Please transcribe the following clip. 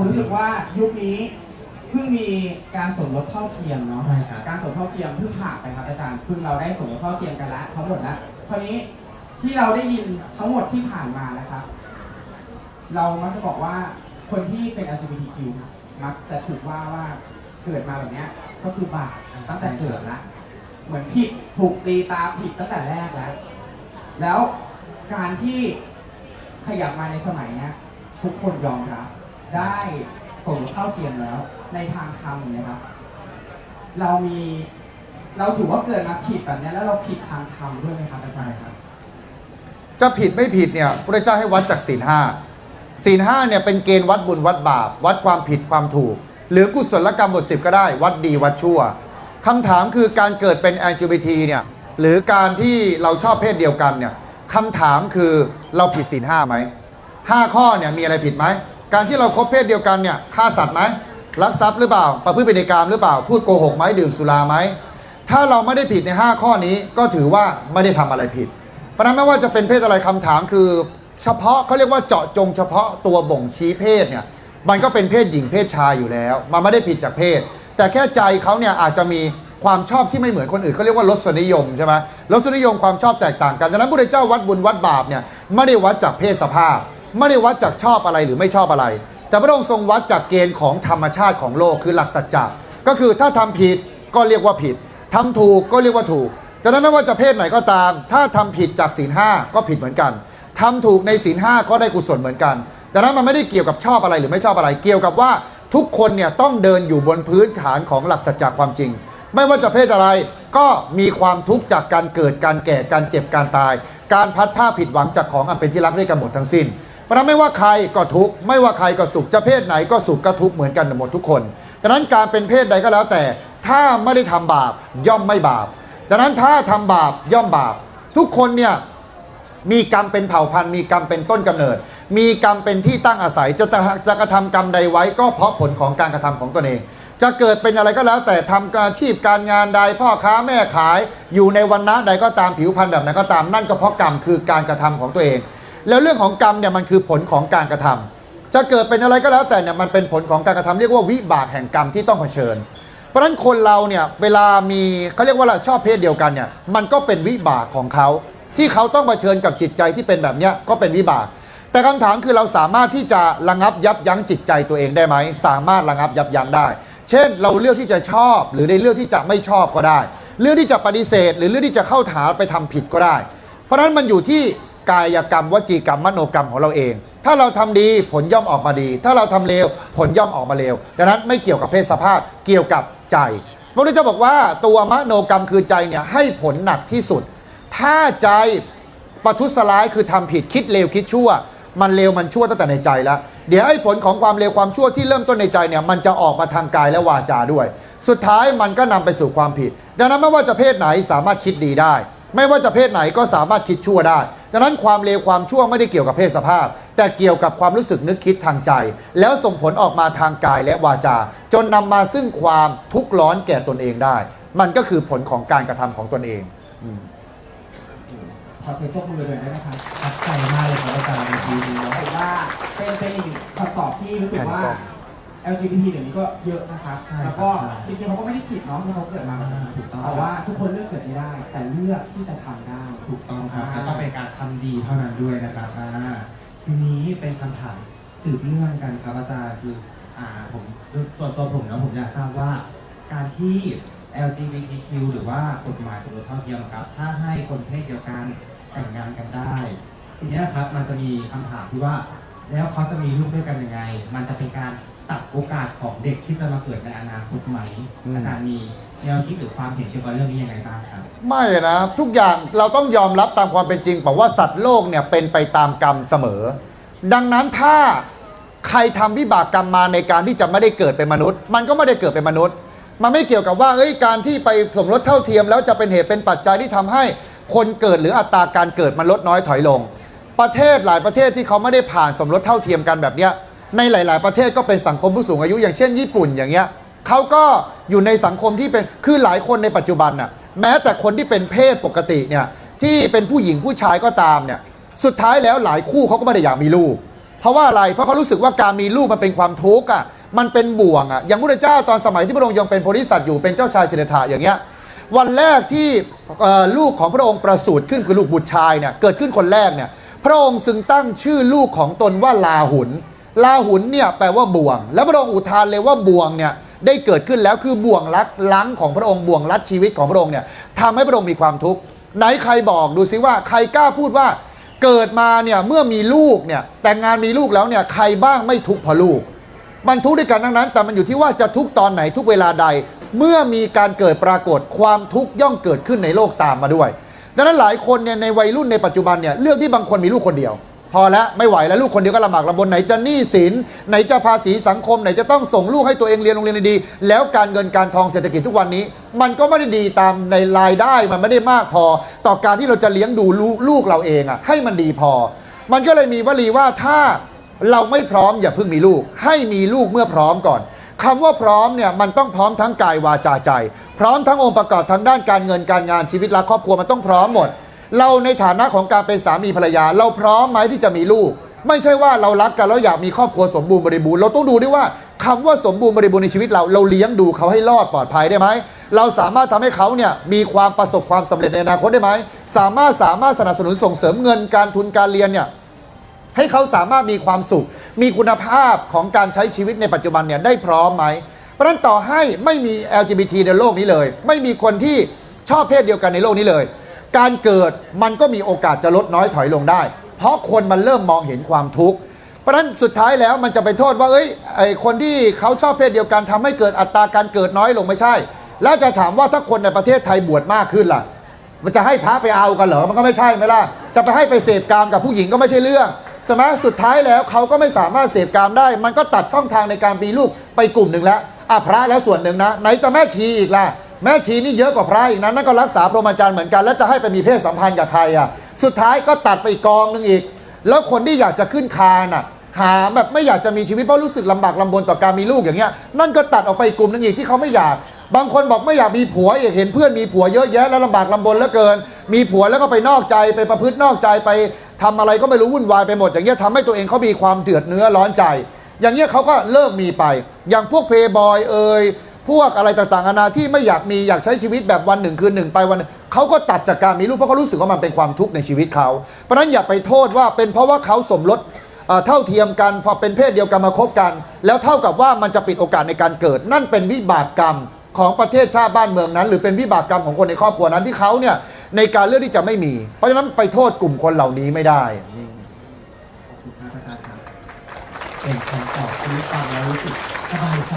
ผมรู้สึกว่ายุคนี้เพิ่งมีการสมรสเท่าเทียมเนาะ ใช่ครับ การสมรสเท่าเทียมเพิ่งผ่านไปครับอาจารย์เพิ่งเราได้สมรสเท่าเทียมกันแล้วทั้งหมดแล้วคราวนี้ที่เราได้ยินทั้งหมดที่ผ่านมานะครับ เรามักจะบอกว่าคนที่เป็น LGBTQ มักจะถูกว่าว่าเกิดมาแบบเนี้ยก็คือบาปตั้งแต่เกิดละเหมือนผิดถูกตีตาผิดตั้งแต่แรกแล้ว แล้วการที่ขยับมาในสมัยเนี้ยทุกคนยอมรับ ได้สมเท่าเทียมแล้ว ในทางธรรมนะครับ เรามีเราถือว่าเกิดมาผิดแบบนี้แล้วเราผิดทางธรรมด้วยไหมครับอาจารย์ครับ จะผิดไม่ผิดเนี่ยพระเจ้าให้วัดจากศีลห้าศีลห้าเนี่ยเป็นเกณฑ์วัดบุญวัดบาป วัดความผิดความถูก หรือกุศลกรรมบทสิบก็ได้ วัดดีวัดชั่วคำถามคือการเกิดเป็น LGBT เนี่ยหรือการที่เราชอบเพศเดียวกันเนี่ยคำถามคือเราผิดศีลห้าไหมห้าข้อเนี่ยมีอะไรผิดไหม การที่เราคบเพศเดียวกันเนี่ยฆ่าสัตว์ไหมลักทรัพย์หรือเปล่า ประพฤติผิดในกามหรือเปล่า พูดโกหกไหมดื่มสุราไหมถ้าเราไม่ได้ผิดใน 5 ข้อนี้ก็ถือว่าไม่ได้ทำอะไรผิด เพราะนั้นไม่ว่าจะเป็นเพศอะไรคำถามคือ เฉพาะเขาเรียกว่าเจาะจงเฉพาะตัวบ่งชี้เพศเนี่ยมันก็เป็นเพศหญิงเพศชายอยู่แล้ว มันไม่ได้ผิดจากเพศ แต่แค่ใจเขาเนี่ยอาจจะมีความชอบที่ไม่เหมือนคนอื่นเขาเรียกว่ารสนิยมใช่ไหมรสนิยมความชอบแตกต่างกันดังนั้นพระเจ้าวัดบุญวัดบาปเนี่ยไม่ได้วัดจากเพศสภาพ ไม่ได้วัดจากชอบอะไรหรือไม่ชอบอะไร แต่พระองค์ทรงวัดจากเกณฑ์ของธรรมชาติของโลกคือหลักสัจจะก็คือถ้าทำผิดก็เรียกว่าผิดทำถูกก็เรียกว่าถูกดังนั้นไม่ว่าจะเพศไหนก็ตาม ถ้าทำผิดจากศีลห้าก็ผิดเหมือนกันทำถูกในศีลห้าก็ได้กุศลเหมือนกันดังนั้นมันไม่ได้เกี่ยวกับชอบอะไรหรือไม่ชอบอะไรเกี่ยวกับว่าทุกคนเนี่ยต้องเดินอยู่บนพื้นฐานของหลักสัจจะความจริง ไม่ว่าจะเพศอะไรก็มีความทุกข์จากการเกิดการแก่การเจ็บการตาย การพัดผ้าผิดหวังจากของอันเป็นที่รักด้วยกันหมดทั้งสิ้น เพราะฉะนั้นไม่ว่าใครก็ทุกข์ไม่ว่าใครก็สุขจะเพศไหนก็สุขก็ทุกข์เหมือนกันหมดทุกคนดังนั้นการเป็นเพศใดก็แล้วแต่ ถ้าไม่ได้ทำบาปย่อมไม่บาปดังนั้นถ้าทำบาปย่อมบาป ทุกคนเนี่ยมีกรรมเป็นเผ่าพันธุ์มีกรรมเป็นต้นกำเนิด มีกรรมเป็นที่ตั้งอาศัยจะจะจะกระทำกรรมใดไว้ ก็เพราะผลของการกระทำของตนเอง จะเกิดเป็นอะไรก็แล้วแต่ทำกาอาชีพการงานใดพ่อค้าแม่ขาย อยู่ในวันณะใดก็ตามผิวพรรณแบบไหนก็ตามนั่นก็เพราะกรรมคือการกระทำของตัวเอง แล้วเรื่องของกรรมเนี่ยมันคือผลของการกระทำจะเกิดเป็นอะไรก็แล้วแต่เนี่ยมันเป็นผลของการกระทำเรียกว่าวิบากแห่งกรรมที่ต้องเผชิญ เพราะฉะนั้นคนเราเนี่ยเวลามีเขาเรียกว่าเราชอบเพศเดียวกันเนี่ยมันก็เป็นวิบากของเขาที่เขาต้องเผชิญกับจิตใจที่เป็นแบบเนี้ยก็เป็นวิบาก แต่คำถามคือเราสามารถที่จะระงับยับยั้งจิตใจตัวเองได้ไหมสามารถระงับยับยั้งได้ เช่น เราเลือกที่จะชอบ หรือในเลือกที่จะไม่ชอบก็ได้ เลือกที่จะปฏิเสธ หรือเลือกที่จะเข้าถาไปทำผิดก็ได้ เพราะฉะนั้นมันอยู่ที่ กายกรรมวจีกรรมมโนกรรมของเราเอง ถ้าเราทำดีผลย่อมออกมาดี ถ้าเราทำเลวผลย่อมออกมาเลวดังนั้นไม่เกี่ยวกับเพศสภาพเกี่ยวกับใจพระพุทธเจ้าบอกว่าตัวมโนกรรมคือใจเนี่ยให้ผลหนักที่สุด ถ้าใจประทุษร้ายคือทำผิดคิดเลวคิดชั่ว มันเลวมันชั่วตั้งแต่ในใจแล้วเดี๋ยวไอ้ผลของความเลวความชั่วที่เริ่มต้นในใจเนี่ยมันจะออกมาทางกายและวาจาด้วย สุดท้ายมันก็นำไปสู่ความผิด ดังนั้นไม่ว่าจะเพศไหนสามารถคิดดีได้ ไม่ว่าจะเพศไหนก็สามารถคิดชั่วได้ ดังนั้นความเลวความชั่วไม่ได้เกี่ยวกับเพศสภาพ แต่เกี่ยวกับความรู้สึกนึกคิดทางใจ แล้วส่งผลออกมาทางกายและวาจา จนนำมาซึ่งความทุกข์ร้อนแก่ตนเองได้ มันก็คือผลของการกระทำของตนเองอืมขอเสียงปรบมือเลยได้ไหมครับทับใจมากเลยครับอาจารย์ในทีนี้รู้สึกว่าเป็นเป็นอีกคำตอบที่รู้สึกว่าแผ่นกล้อง LGBT เดี๋ยวนี้ก็เยอะนะครับแล้วก็จริงๆเขาก็ไม่ได้ผิดเนาะที่เขาเกิดมาแบบนี้ถูกต้อง แต่ว่าทุกคนเลือกเกิดไม่ได้ แต่เลือกที่จะทำได้ ถูกต้องครับแล้วก็เป็นการทำดีเท่านั้นด้วยนะครับอ่าทีนี้เป็นคำถามสืบเนื่องกันครับอาจารย์คืออ่าผมส่วนตัวผมนะผมอยากทราบว่าการที่ LGBTQ หรือว่ากฎหมายสมรสเท่าเทียมครับ ถ้าให้คนเพศเดียวกันแต่งงานกันได้ ทีเนี้ยครับมันจะมีคำถามที่ว่า แล้วเขาจะมีลูกด้วยกันยังไง มันจะเป็นการ ตัดโอกาสของเด็กที่จะมาเกิดในอนาคตไหมอืม อาจารย์มีแนวคิดหรือความเห็นเกี่ยวกับเรื่องนี้ยังไงบ้างครับ ไม่นะทุกอย่างเราต้องยอมรับตามความเป็นจริงบอกว่าสัตว์โลกเนี่ยเป็นไปตามกรรมเสมอ ดังนั้นถ้าใครทำวิบากกรรมมาในการที่จะไม่ได้เกิดเป็นมนุษย์ มันก็ไม่ได้เกิดเป็นมนุษย์ มันไม่เกี่ยวกับว่าเอ้ยการที่ไปสมรสเท่าเทียม แล้วจะเป็นเหตุเป็นปัจจัยที่ทำให้คนเกิดหรืออัตราการเกิดมันลดน้อยถอยลง ประเทศหลายประเทศที่เขาไม่ได้ผ่านสมรสเท่าเทียมกันแบบเนี้ย ในหลาย ๆ ประเทศก็เป็นสังคมผู้สูงอายุอย่างเช่นญี่ปุ่นอย่างเงี้ยเขาก็อยู่ในสังคมที่เป็นคือหลายคนในปัจจุบันน่ะแม้แต่คนที่เป็นเพศปกติเนี่ยที่เป็นผู้หญิงผู้ชายก็ตามเนี่ยสุดท้ายแล้วหลายคู่เขาก็ไม่ได้อยากมีลูก เพราะว่าอะไรเพราะเขารู้สึกว่าการมีลูกมันเป็นความทุกข์อะมันเป็นบ่วงอะอย่างพระเจ้าตอนสมัยที่พระองค์ยังเป็นโพธิสัตว์อยู่เป็นเจ้าชายสิทธัตถะอย่างเงี้ยวันแรกที่ลูกของพระองค์ประสูติขึ้นคือลูกบุตรชายเนี่ยเกิดขึ้นคนแรกเนี่ยพระองค์จึงตั้งชื่อลูกของตนว่าลาหุน ลาหุนเนี่ยแปลว่าบ่วง แล้วพระองค์อุทานเลยว่าบ่วงเนี่ยได้เกิดขึ้นแล้วคือบ่วงลัดลังของพระองค์บ่วงลัดชีวิตของพระองค์เนี่ยทำให้พระองค์มีความทุกข์ไหนใครบอกดูซิว่าใครกล้าพูดว่าเกิดมาเนี่ยเมื่อมีลูกเนี่ยแต่งงานมีลูกแล้วเนี่ยใครบ้างไม่ทุกข์เพราะลูก มันทุกข์ด้วยกันทั้งนั้น แต่มันอยู่ที่ว่าจะทุกข์ตอนไหนทุกเวลาใด เมื่อมีการเกิดปรากฏความทุกข์ย่อมเกิดขึ้นในโลกตามมาด้วยดังนั้นหลายคนเนี่ยในวัยรุ่นในปัจจุบันเนี่ยเลือกที่บางคนมีลูกคนเดียว พอแล้วไม่ไหวแล้วลูกคนเดียวก็ลำบากลำบนไหนจะหนี้สินไหนจะภาษีสังคมไหนจะต้องส่งลูกให้ตัวเองเรียนโรงเรียนดีๆแล้วการเงินการทองเศรษฐกิจทุกวันนี้ มันก็ไม่ได้ดีตามในรายได้มันไม่ได้มากพอ ต่อการที่เราจะเลี้ยงดูลูกเราเองอะให้มันดีพอ มันก็เลยมีวลีว่าถ้าเราไม่พร้อมอย่าเพิ่งมีลูก ให้มีลูกเมื่อพร้อมก่อนคำว่าพร้อมเนี่ยมันต้องพร้อมทั้งกายวาจาใจ พร้อมทั้งองค์ประกอบทางด้านการเงินการงานชีวิตรักครอบครัวมันต้องพร้อมหมด เราในฐานะของการเป็นสามีภรรยา เราพร้อมไหมที่จะมีลูก ไม่ใช่ว่าเรารักกันแล้วอยากมีครอบครัวสมบูรณ์บริบูรณ์เราต้องดูด้วยว่าคำว่าสมบูรณ์บริบูรณ์ในชีวิตเราเราเลี้ยงดูเขาให้รอดปลอดภัยได้ไหมเราสามารถทำให้เขาเนี่ยมีความประสบความสำเร็จในอนาคตได้ไหมสามารถสามารถสนับสนุนส่งเสริมเงินการทุนการเรียนเนี่ยให้เขาสามารถมีความสุข มีคุณภาพของการใช้ชีวิตในปัจจุบันเนี่ยได้พร้อมไหมเพราะฉะนั้นต่อให้ไม่มี LGBT ในโลกนี้เลย ไม่มีคนที่ชอบเพศเดียวกันในโลกนี้เลย การเกิดมันก็มีโอกาสจะลดน้อยถอยลงได้ เพราะคนมันเริ่มมองเห็นความทุกข์ เพราะฉะนั้นสุดท้ายแล้วมันจะไปโทษว่าเอ้ยไอคนที่เขาชอบเพศเดียวกันทำให้เกิดอัตราการเกิดน้อยลงไม่ใช่ แล้วจะถามว่าถ้าคนในประเทศไทยบวชมากขึ้นล่ะ มันจะให้พระไปเอากันเหรอมันก็ไม่ใช่ไหมล่ะจะไปให้ไปเสพกามกับผู้หญิงก็ไม่ใช่เรื่องสมัยสุดท้ายแล้วเขาก็ไม่สามารถเสพกามได้ มันก็ตัดช่องทางในการมีลูกไปกลุ่มหนึ่งแล้วอะพระแล้วส่วนหนึ่งนะไหนจะแม่ชีอีกล่ะ แม่ชีนี่เยอะกว่าพระอีกนะนั่นก็รักษาพรหมจรรย์เหมือนกัน แล้วจะให้ไปมีเพศสัมพันธ์กับใครอะสุดท้ายก็ตัดไปอีกกองหนึงอีก แล้วคนที่อยากจะขึ้นคานอะหาแบบไม่อยากจะมีชีวิตเพราะรู้สึกลำบากลำบนต่อการมีลูกอย่างเงี้ยนั่นก็ตัดออกไปกลุ่มหนึงอีกที่เขาไม่อยาก บางคนบอกไม่อยากมีผัวอีกเห็นเพื่อนมีผัวเยอะแยะแล้วลำบากลำบนเหลือเกิน มีผัวแล้วก็ไปนอกใจไปประพฤตินอกใจไปทำอะไรก็ไม่รู้วุ่นวายไปหมด อย่างเงี้ยทำให้ตัวเองเขามีความเดือดเนื้อร้อนใจ อย่างเงี้ยเขาก็เลิกมีไป อย่างพวกเพย์บอยเอ่ย พวกอะไรต่างๆนานาที่ไม่อยากมีอยากใช้ชีวิตแบบวันหนึ่งคืนหนึ่งไปวันหนึ่งเขาก็ตัดจากการมีลูกเพราะเขารู้สึกว่ามันเป็นความทุกข์ในชีวิตเขาเพราะฉะนั้นอย่าไปโทษว่าเป็นเพราะว่าเขาสมรสเท่าเทียมกันพอเป็นเพศเดียวกันมาคบกัน แล้วเท่ากับว่ามันจะปิดโอกาสในการเกิด นั่นเป็นวิบากกรรมของประเทศชาติบ้านเมืองนั้น หรือเป็นวิบากกรรมของคนในครอบครัวนั้นที่เขาเนี่ยในการเลือกที่จะไม่มี เพราะฉะนั้นไปโทษกลุ่มคนเหล่านี้ไม่ได้ขอบคุณครับอาจารย์ครับเป็นคำตอบที่ฟังแล้วรู้สึกสบายใจ